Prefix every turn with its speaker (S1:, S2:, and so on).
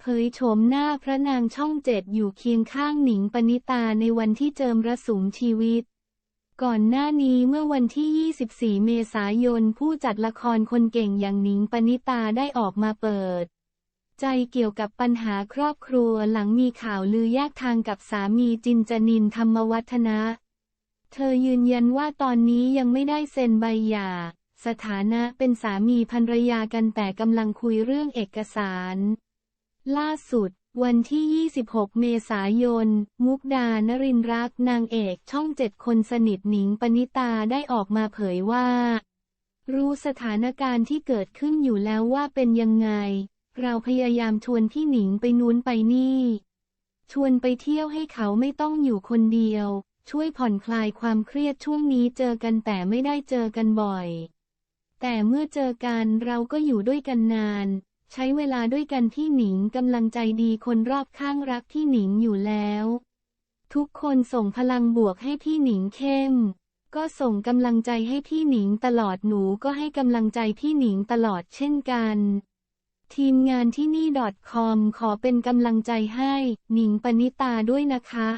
S1: เผยโฉมหน้าพระนางช่องเจ็ดอยู่เคียงข้างหนิงปณิตาในวันที่เจิมระสุมชีวิต ก่อนหน้านี้เมื่อวันที่ 24 เมษายนผู้จัดละครคนเก่งอย่างหนิงปณิตาได้ออกมาเปิด ใจเกี่ยวกับปัญหาครอบครัวหลังมีข่าวลือแยกทางกับสามีจินจนินธรรมวัฒนะ เธอยืนยันว่าตอนนี้ยังไม่ได้เซ็นใบหย่า สถานะเป็นสามีภรรยากันแต่กำลังคุยเรื่องเอกสาร ล่าสุด วันที่ 26 เมษายน มุกดานรินทร์รักนางเอกช่องเจ็ดคนสนิทหนิงปณิตาได้ออกมาเผยว่า รู้สถานการณ์ที่เกิดขึ้นอยู่แล้วว่าเป็นยังไง เราพยายามชวนพี่หนิงไปนู้นไปนี่ ชวนไปเที่ยวให้เขาไม่ต้องอยู่คนเดียว ช่วยผ่อนคลายความเครียดช่วงนี้เจอกันแต่ไม่ได้เจอกันบ่อย แต่เมื่อเจอกันเราก็อยู่ด้วยกันนาน ใช้เวลาด้วยกันพี่หนิงกำลังใจดีคนรอบข้างรักพี่หนิงอยู่แล้ว ทุกคนส่งพลังบวกให้พี่หนิงเข้ม ก็ส่งกำลังใจให้พี่หนิงตลอดหนูก็ให้กำลังใจพี่หนิงตลอดเช่นกัน ทีมงานที่นี่ .com ขอเป็นกำลังใจให้ หนิงปณิตาด้วยนะคะ